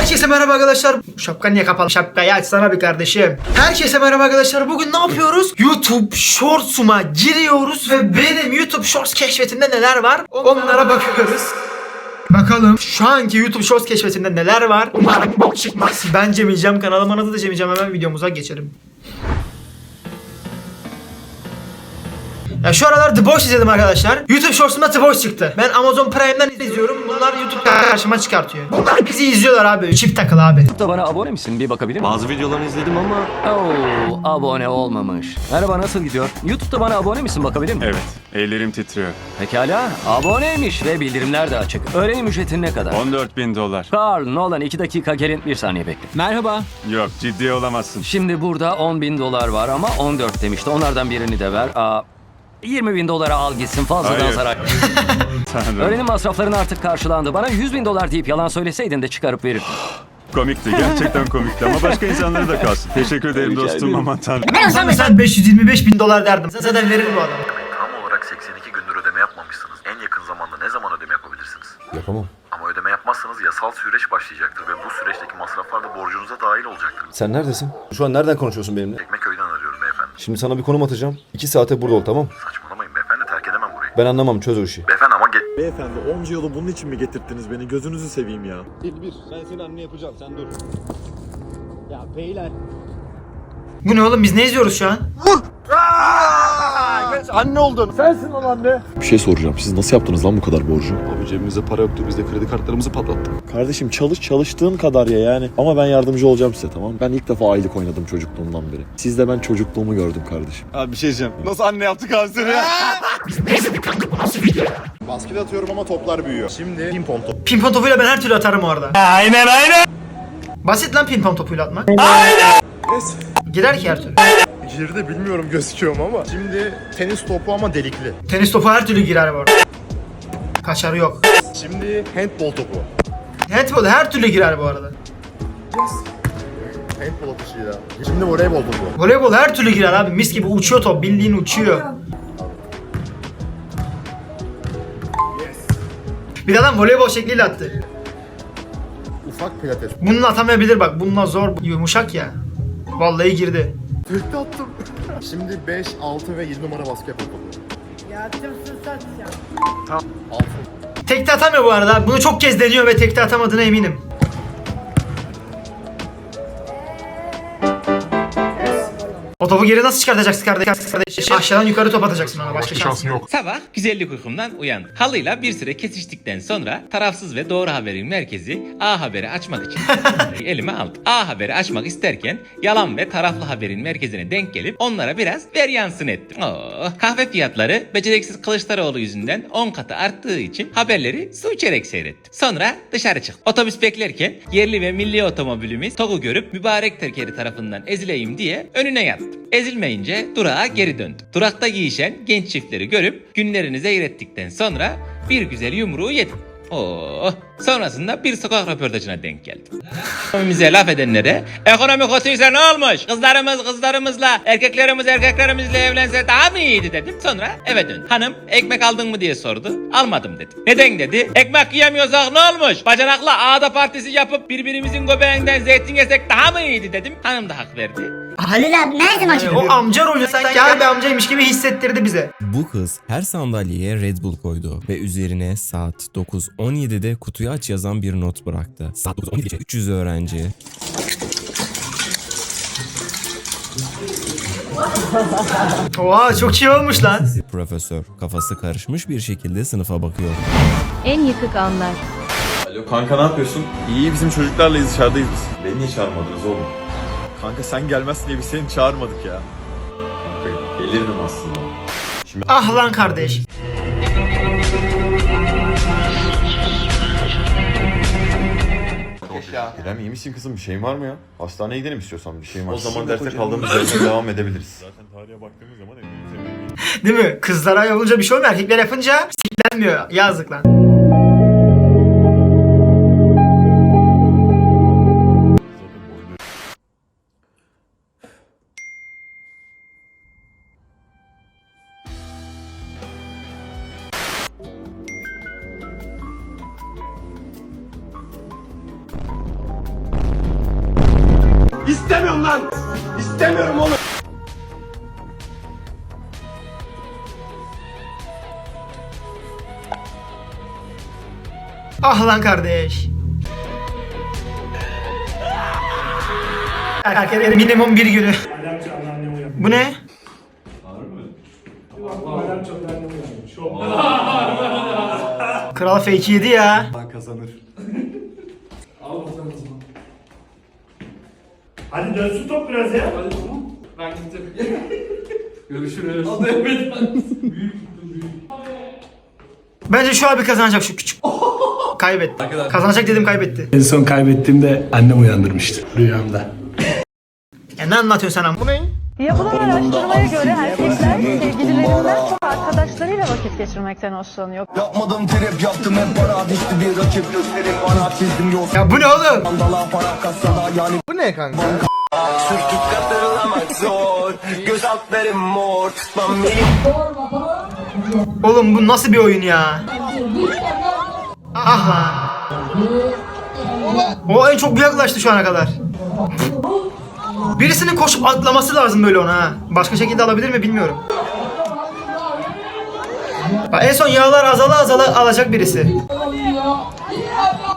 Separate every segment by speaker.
Speaker 1: Herkese merhaba arkadaşlar. Şapka niye kapalı? Şapkayı açsana bir kardeşim. Herkese merhaba arkadaşlar. Bugün ne yapıyoruz? YouTube Shorts'uma giriyoruz ve benim YouTube Shorts keşfetimde neler var? Onlara bakıyoruz. Bakalım şu anki YouTube Shorts keşfetimde neler var? Umarım bok çıkmaz. Ben Cem İlcem. Kanalıma adı da Cem İlcem. Hemen videomuza geçelim. Ya şu aralar The Boys izledim arkadaşlar. YouTube Shorts'umda The Boys çıktı. Ben Amazon Prime'den izliyorum. Bunlar YouTube'da karşıma çıkartıyor. Bunlar bizi izliyorlar abi. Çift takıl abi.
Speaker 2: Da bana abone misin? Bir bakabilir miyim?
Speaker 3: Bazı videolarını izledim ama
Speaker 2: Oo, abone olmamış. Merhaba nasıl gidiyor? YouTube'da bana abone misin? Bakabilir miyim?
Speaker 4: Evet, ellerim titriyor.
Speaker 2: Pekala. Aboneymiş ve bildirimler de açık. Öğrenim ücretin ne kadar?
Speaker 4: 14 bin dolar.
Speaker 2: Carl, Nolan 2 dakika gelin bir saniye bekle. Merhaba.
Speaker 4: Yok, ciddi olamazsın.
Speaker 2: Şimdi burada 10 bin dolar var ama 14 demişti. Onlardan birini de ver. Aa, 20 bin dolara al gitsin fazladan
Speaker 4: Hayır.
Speaker 2: zarar. Öğrenim masrafların artık karşılandı. Bana 100 bin dolar deyip yalan söyleseydin de çıkarıp verirdim.
Speaker 4: Komikti, gerçekten komikti ama başka insanlara da kalsın. Teşekkür ederim dostum aman tanrım.
Speaker 1: Ben olsam mesela 525 bin dolar derdim. Zaten verir bu adam.
Speaker 5: Tam olarak 82 gündür ödeme yapmamışsınız. En yakın zamanda ne zaman ödeme yapabilirsiniz?
Speaker 6: Yapamam.
Speaker 5: Ama ödeme yapmazsanız yasal süreç başlayacaktır ve bu süreçteki masraflar da borcunuza dahil olacaktır.
Speaker 6: Sen neredesin? Şu an nereden konuşuyorsun benimle?
Speaker 5: Beyefendi.
Speaker 6: Şimdi sana bir konum atacağım. İki saate burada ol tamam
Speaker 5: Saçmalamayın beyefendi terk edemem burayı.
Speaker 6: Ben anlamam çöz o işi.
Speaker 5: Beyefendi ama ge-
Speaker 7: Beyefendi onca yolu bunun için mi getirttiniz beni? Gözünüzü seveyim ya.
Speaker 1: Bu ne oğlum biz ne izliyoruz şu an?
Speaker 6: Bir şey soracağım. Siz nasıl yaptınız lan bu kadar borcu? Abi cebimizde para yoktu. Biz de kredi kartlarımızı patlattık. Kardeşim çalış çalıştığın kadar ya yani. Ama ben yardımcı olacağım size tamam Ben ilk defa aylık oynadım çocukluğumdan beri. Sizde ben çocukluğumu gördüm kardeşim.
Speaker 4: Abi bir şey diyeceğim. Nasıl anne yaptık abi seni ya?
Speaker 7: Basket atıyorum ama toplar büyüyor. Şimdi pimpon top.
Speaker 1: Pimpon topuyla ben her türlü atarım orada. Aynen aynen. Basit lan pimpon topuyla atmak. Aynen. Girer ki her türlü.
Speaker 7: Girdi bilmiyorum gözüküyor mu ama. Şimdi tenis topu ama delikli.
Speaker 1: Tenis topu her türlü girer bu arada. Kaçarı yok.
Speaker 7: Şimdi handball topu.
Speaker 1: Handball her türlü girer bu arada.
Speaker 7: Handball atışı ya. Şimdi voleybol topu.
Speaker 1: Voleybol her türlü girer abi. Mis gibi uçuyor top. Bildiğin uçuyor. Bir adam voleybol şekliyle attı.
Speaker 7: Ufak pilates.
Speaker 1: Bununla atamayabilir bak. Bununla zor. Yumuşak ya. Vallahi girdi.
Speaker 7: Tekte attım. Şimdi 5, 6 ve 7 numara basketbol topu.
Speaker 1: Tekte atamıyor bu arada. Bunu çok kez deniyor ve tekte atamadığına eminim. Topu geri nasıl çıkartacaksın kardeş? kardeş? Aşağıdan yukarı top atacaksın ona. Başka şansın yok.
Speaker 8: Sabah güzellik uykumdan uyandım. Halıyla bir süre kesiştikten sonra tarafsız ve doğru haberin merkezi A Haber'i açmak için elime aldım. A Haber'i açmak isterken yalan ve taraflı haberin merkezine denk gelip onlara biraz veryansın ettim. Oh, kahve fiyatları beceriksiz Kılıçdaroğlu yüzünden 10 katı arttığı için haberleri su içerek seyrettim. Sonra dışarı çıktım. Otobüs beklerken yerli ve milli otomobilimiz TOG'u görüp mübarek tekeri tarafından ezileyim diye önüne yattım. Ezilmeyince durağa geri döndüm. Durakta giyişen genç çiftleri görüp günlerini seyrettikten sonra bir güzel yumruğu yedim. Oo. Sonrasında bir sokak röportajına denk geldim. Ekonomimize laf edenlere ekonomi kötüyse ne olmuş? Kızlarımız kızlarımızla erkeklerimiz erkeklerimizle evlense daha mı iyiydi dedim. Sonra eve döndüm. Hanım ekmek aldın mı diye sordu. Almadım dedim. Neden dedi. Ekmek yiyemiyorsak ne olmuş? Bacanakla ağda partisi yapıp birbirimizin göbeğinden zeytin yesek daha mı iyiydi dedim. Hanım da hak verdi.
Speaker 9: Halil abi zaman
Speaker 1: Yani o amca rolü sanki abi amcaymış gibi hissettirdi bize.
Speaker 10: Bu kız her sandalyeye Red Bull koydu ve üzerine saat 9.17'de kutuyu aç yazan bir not bıraktı. Saat 9.17 gece 300 öğrenci
Speaker 1: Oha çok iyi olmuş lan.
Speaker 10: profesör kafası karışmış bir şekilde sınıfa bakıyor.
Speaker 9: En yıkık anlar.
Speaker 3: Alo kanka ne yapıyorsun?
Speaker 7: İyi bizim çocuklarlayız dışarıdayız biz.
Speaker 3: Beni niye çağırmadınız oğlum?
Speaker 7: Kanka sen gelmezsin diye biz seni çağırmadık ya.
Speaker 3: Kanka gelirdim aslında.
Speaker 1: Ah lan kardeş.
Speaker 6: İrem iyi misin kızım? Bir şeyin var mı ya? Hastaneye gidelim istiyorsan bir şeyin var.
Speaker 3: O zaman derste kaldığımız yerden devam edebiliriz.
Speaker 4: Tarihe baktığımız zaman
Speaker 1: Değil mi? Kızlara yapınca bir şey olmuyor. Erkekler yapınca siklenmiyor. Yazık lan.
Speaker 7: İstemiyorum lan. İstemiyorum oğlum.
Speaker 1: Ah lan kardeş. Erkeklerin minimum bir günü. Bu ne? Kral fake yedi ya.
Speaker 7: Hadi dönsün top biraz ya.
Speaker 1: Bence şu abi kazanacak şu küçük. Kaybetti. Kazanacak dedim kaybetti.
Speaker 7: En son kaybettiğimde annem uyandırmıştı rüyamda.
Speaker 1: Ya ne anlatıyorsun sen ama? Bu ne?
Speaker 9: Yapılan araştırmaya göre erkekler sevgililerinden çok arkadaşlarıyla vakit geçirmekten hoşlanıyor.
Speaker 7: Yapmadım trip yaptım hep para düştü bir rakip gösterim bana çizdim yol.
Speaker 1: Ya bu ne oğlum?
Speaker 7: Sandala para kasada yani.
Speaker 1: Bu ne kanka?
Speaker 7: Sürtük katırlamak zor. Göz altlarım mor. Tutmam
Speaker 1: Oğlum bu nasıl bir oyun ya? Ah lan. O en çok bu yaklaştı şu ana kadar. Birisinin koşup atlaması lazım böyle ona. Başka şekilde alabilir mi bilmiyorum. Bak en son yağlar azala azala alacak birisi.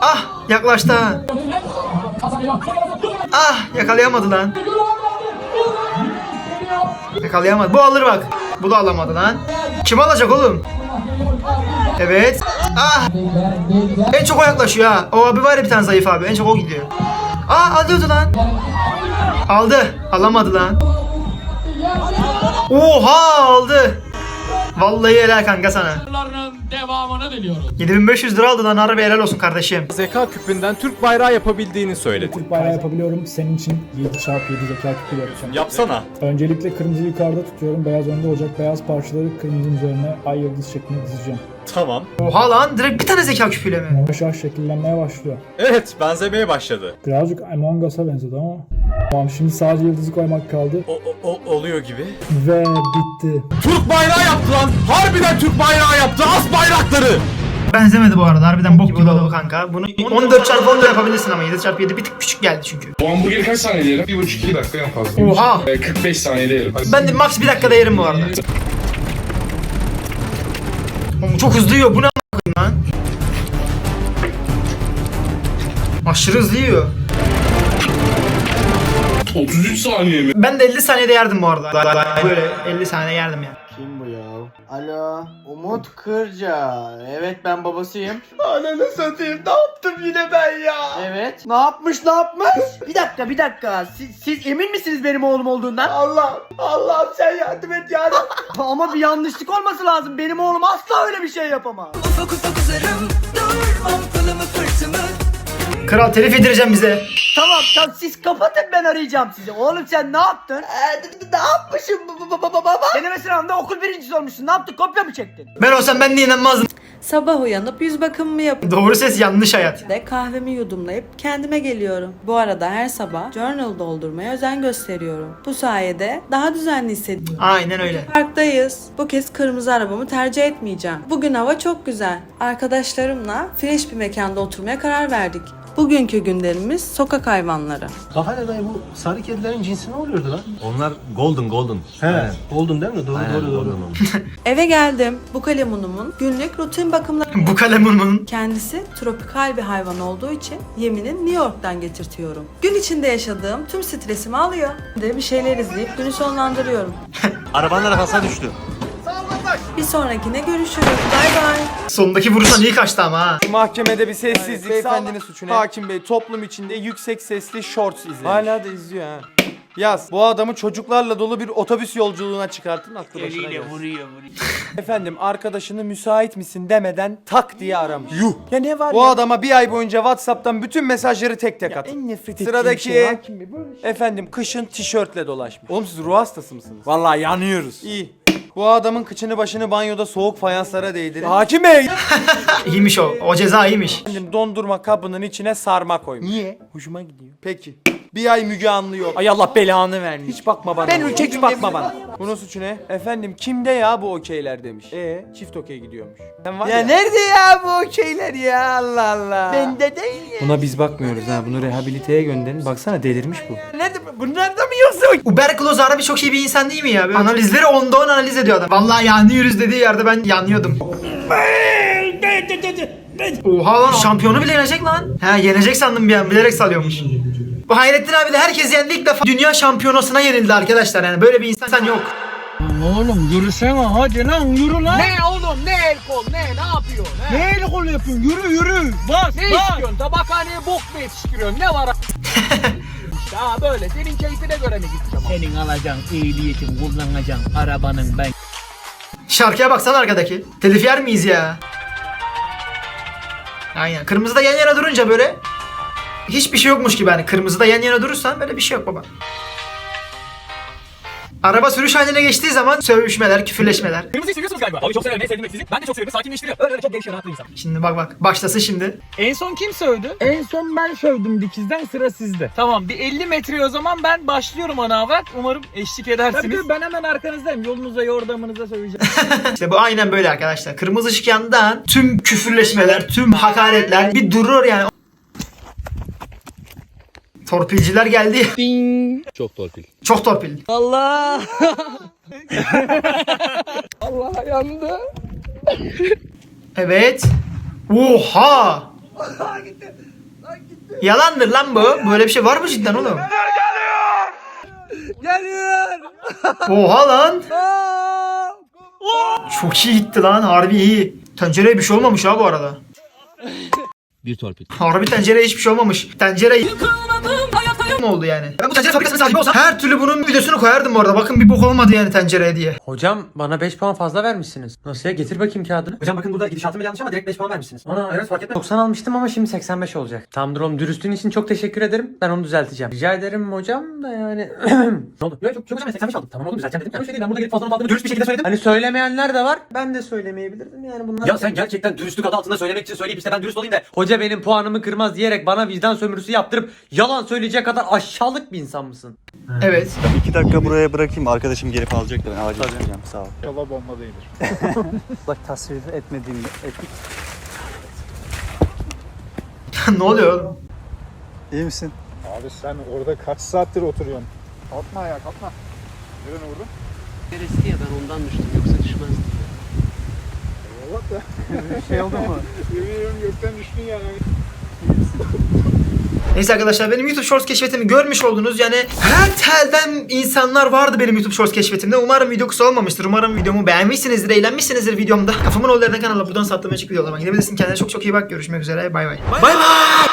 Speaker 1: Ah yaklaştı ha. Ah yakalayamadı lan. Yakalayamadı. Bu alır bak. Bu da alamadı lan. Kim alacak oğlum? Evet. Ah. En çok o yaklaşıyor ha. O abi var ya bir tane zayıf abi. En çok o gidiyor. Aa alıyordu lan. Aldı. Alamadı lan. Oha aldı. Vallahi helal kanka sana.
Speaker 11: devamını diliyorum.
Speaker 1: 7500 lira aldı lan harbi helal olsun kardeşim.
Speaker 11: Zeka küpünden Türk bayrağı yapabildiğini söyledi.
Speaker 7: Türk bayrağı yapabiliyorum. Senin için 7 çarpı 7 zeka küpü yapacağım.
Speaker 11: Yapsana.
Speaker 7: Öncelikle kırmızı yukarıda tutuyorum. Beyaz önde olacak. Beyaz parçaları kırmızının üzerine ay yıldız şeklinde dizeceğim.
Speaker 11: Tamam.
Speaker 1: Oha lan direkt bir tane zeka küpüyle mi?
Speaker 7: Yavaş yavaş şekillenmeye başlıyor.
Speaker 11: Evet benzemeye başladı.
Speaker 7: Birazcık Among Us'a benzedi ama. Tamam şimdi sadece yıldızı koymak kaldı.
Speaker 11: O, o- o- oluyor gibi.
Speaker 7: Ve bitti.
Speaker 11: Türk bayrağı yaptı lan. Harbiden Türk bayrağı yaptı. As bayrakları.
Speaker 1: Benzemedi bu arada harbiden bok gibi oldu kanka. Bunu 14 çarpı 10 da yapabilirsin ama 7 çarpı 7 bir tık küçük geldi çünkü.
Speaker 5: Bu hamburgeri kaç saniyede yerim? 1,5-2 dakika en fazla.
Speaker 1: Oha.
Speaker 5: Ee, 45 saniyede yerim.
Speaker 1: Ben de max bir dakikada yerim bu arada. Oğlum çok hızlı yiyor. Bu ne lan? Aşırı hızlı yiyor.
Speaker 5: 33 saniye mi?
Speaker 1: Ben de 50 saniyede yerdim bu arada. Böyle 50 saniye yerdim ya.
Speaker 12: Kim bu ya? Alo, Umut Kırca. Evet ben babasıyım.
Speaker 1: Ananı satayım. Ne yaptım yine ben ya?
Speaker 12: Evet. Ne yapmış ne yapmış? Bir dakika bir dakika. Siz, siz emin misiniz benim oğlum olduğundan?
Speaker 1: Allah. Allah'ım sen yardım et ya.
Speaker 12: Ama bir yanlışlık olması lazım. Benim oğlum asla öyle bir şey yapamaz.
Speaker 1: Kral telif yedireceğim bize.
Speaker 12: Tamam tamam siz kapatın ben arayacağım sizi. Oğlum sen ne yaptın? ne yapmışım baba? Deneme sınavında okul birincisi olmuşsun. Ne yaptın? Kopya mı çektin?
Speaker 1: Ben olsam ben de inanmazdım.
Speaker 9: Sabah uyanıp yüz bakımımı yapıp
Speaker 1: Doğru ses yanlış hayat.
Speaker 9: de kahvemi yudumlayıp kendime geliyorum. Bu arada her sabah journal doldurmaya özen gösteriyorum. Bu sayede daha düzenli hissediyorum.
Speaker 1: Aynen öyle.
Speaker 9: Parktayız. Bu kez kırmızı arabamı tercih etmeyeceğim. Bugün hava çok güzel. Arkadaşlarımla fresh bir mekanda oturmaya karar verdik. Bugünkü gündemimiz sokak hayvanları.
Speaker 7: Kahane dayı bu sarı kedilerin cinsi ne oluyordu lan?
Speaker 11: Onlar golden golden.
Speaker 7: He, Golden değil mi? Doğru doğru doğru.
Speaker 9: Eve geldim. Bu kalemunumun günlük rutin bakımları
Speaker 1: Bu kalemun
Speaker 9: Kendisi tropikal bir hayvan olduğu için yemini New York'tan getirtiyorum. Gün içinde yaşadığım tüm stresimi alıyor. De bir şeyler izleyip günü sonlandırıyorum.
Speaker 11: Arabanın arkasına düştü.
Speaker 9: Bir sonrakine görüşürüz. Bay bay.
Speaker 1: Sondaki vuruştan iyi kaçtı ama ha.
Speaker 11: Mahkemede bir sessizlik
Speaker 12: Beyefendinin suçu ne?
Speaker 11: Hakim bey toplum içinde yüksek sesli shorts izlemiş. Hala da izliyor ha. Yaz. Bu adamı çocuklarla dolu bir otobüs yolculuğuna çıkartın aklı başına gelsin. Efendim arkadaşını müsait misin demeden tak diye aramış. Yuh.
Speaker 12: Ya ne var
Speaker 11: Bu adama bir ay boyunca Whatsapp'tan bütün mesajları tek tek at.
Speaker 12: En nefret ettiğim
Speaker 11: Sıradaki
Speaker 12: şey hakim bey, böyle şey.
Speaker 11: efendim kışın tişörtle dolaşmış. Oğlum siz ruh hastası mısınız? Vallahi yanıyoruz. İyi. Bu adamın kıçını başını banyoda soğuk fayanslara değdirin. Hakim bey!
Speaker 1: İyiymiş o. O ceza iyiymiş.
Speaker 11: Efendim dondurma kabının içine sarma koymuş. Niye? Hoşuma gidiyor. Peki. Bir ay Müge Anlı yok. Ay Allah belanı vermiş. Hiç bakma bana. Ben ülke hiç bakma bana. Bunun suçu ne? Efendim kimde ya bu okeyler demiş. E çift okey gidiyormuş. Sen var ya, nerede ya bu okeyler ya Allah Allah. Bende değil ya. Buna biz bakmıyoruz ha. Bunu rehabiliteye gönderin. Baksana delirmiş bu. Nerede? Bunlar da mı yoksa?
Speaker 1: Uber Klose harbi çok iyi bir insan değil mi ya? Böyle analizleri onda on analiz ediyor adam. Vallahi yanıyoruz dediği yerde ben yanıyordum. Oha lan şampiyonu bile yenecek lan. Ha yenecek sandım bir an bilerek salıyormuş. Bu Hayrettin abi de herkes yendi ilk defa dünya şampiyonasına yenildi arkadaşlar yani böyle bir insan yok.
Speaker 12: Oğlum yürüsene hadi lan yürü lan. Ne oğlum ne el kol ne ne yapıyorsun? Ne el kol yapıyorsun yürü yürü. Bas ne bas. istiyorsun tabakhaneye bok mu yetiştiriyorsun ne var? işte ha böyle senin keyfine göre mi gideceğim? Senin alacağın ehliyetin kullanacağın arabanın ben.
Speaker 1: Şarkıya baksana arkadaki. Telif yer miyiz ya? Aynen. Kırmızıda yan yana durunca böyle hiçbir şey yokmuş gibi hani kırmızıda yan yana durursan böyle bir şey yok baba. Araba sürüş haline geçtiği zaman sövüşmeler, küfürleşmeler.
Speaker 12: Kırmızıyı seviyorsunuz galiba. Abi çok severim en sevdiğim sizi. Ben de çok seviyorum sakinleştiriyor. Öyle öyle çok gevşiyor rahatlı insan.
Speaker 1: Şimdi bak bak başlasın şimdi.
Speaker 12: En son kim sövdü? En son ben sövdüm dikizden sıra sizde. Tamam bir 50 metre o zaman ben başlıyorum ana avrat. Umarım eşlik edersiniz. Tabii ben hemen arkanızdayım. Yolunuza yordamınıza söveceğim.
Speaker 1: İşte bu aynen böyle arkadaşlar. Kırmızı ışık yandan tüm küfürleşmeler, tüm hakaretler bir durur yani. Torpilciler geldi.
Speaker 6: Çok torpil.
Speaker 1: Çok torpil.
Speaker 12: Allah. Allah yandı.
Speaker 1: Evet. Oha! Yalandır lan bu. Böyle bir şey var mı cidden oğlum?
Speaker 12: Geliyor.
Speaker 1: Oha lan. Çok iyi gitti lan. Harbi iyi. Tencereye bir şey olmamış ha bu arada.
Speaker 6: Bir torpil.
Speaker 1: Harbi tencereye hiçbir şey olmamış. Tencere ne oldu yani? Ben bu tencere fabrikasının sahibi olsam her türlü bunun videosunu koyardım bu arada. Bakın bir bok olmadı yani tencereye diye.
Speaker 11: Hocam bana 5 puan fazla vermişsiniz. Nasıl ya? Getir bakayım kağıdını.
Speaker 12: Hocam bakın burada gidişatım yanlış ama direkt 5 puan vermişsiniz. Ana evet fark etmez.
Speaker 11: 90 almıştım ama şimdi 85 olacak. Tamamdır oğlum. Dürüstlüğün için çok teşekkür ederim. Ben onu düzelteceğim. Rica ederim hocam da yani.
Speaker 12: Ne oldu? Yok çok, çok hocam ben 85 aldım. Tamam oğlum düzelteceğim dedim. Yani şey değil ben burada gelip fazladan aldığımı dürüst bir şekilde söyledim.
Speaker 11: hani söylemeyenler de var. Ben de söylemeyebilirdim yani bunlar.
Speaker 12: Ya sen gerçekten dürüstlük adı altında söylemek için söyleyip işte ben dürüst olayım da
Speaker 11: Hoca benim puanımı kırmaz diyerek bana vicdan sömürüsü yaptırıp yalan söyleyecek kadar aşağılık bir insan mısın?
Speaker 1: Evet.
Speaker 6: İki dakika buraya bırakayım. Arkadaşım gelip alacak da ben acil gideceğim. Sağ ol.
Speaker 12: Bak tasvir etmediğim ettik.
Speaker 1: ne oluyor oğlum?
Speaker 6: İyi misin?
Speaker 7: Abi sen orada kaç saattir oturuyorsun? Kalkma ayağa kalkma. Nereden vurdun?
Speaker 12: Neresi ya ben ondan düştüm yoksa düşmezdim.
Speaker 7: Allah da. şey oldu mu? Yemin ediyorum gökten düştün yani.
Speaker 1: Neyse arkadaşlar benim YouTube Shorts keşfetimi görmüş oldunuz. Yani her telden insanlar vardı benim YouTube Shorts keşfetimde. Umarım video kısa olmamıştır. Umarım videomu beğenmişsinizdir, eğlenmişsinizdir videomda. Kafamın oğullarından kanala buradan sattığım açık videolar. Gidebilirsin kendine çok çok iyi bak. Görüşmek üzere. Bay bay. Bay bay.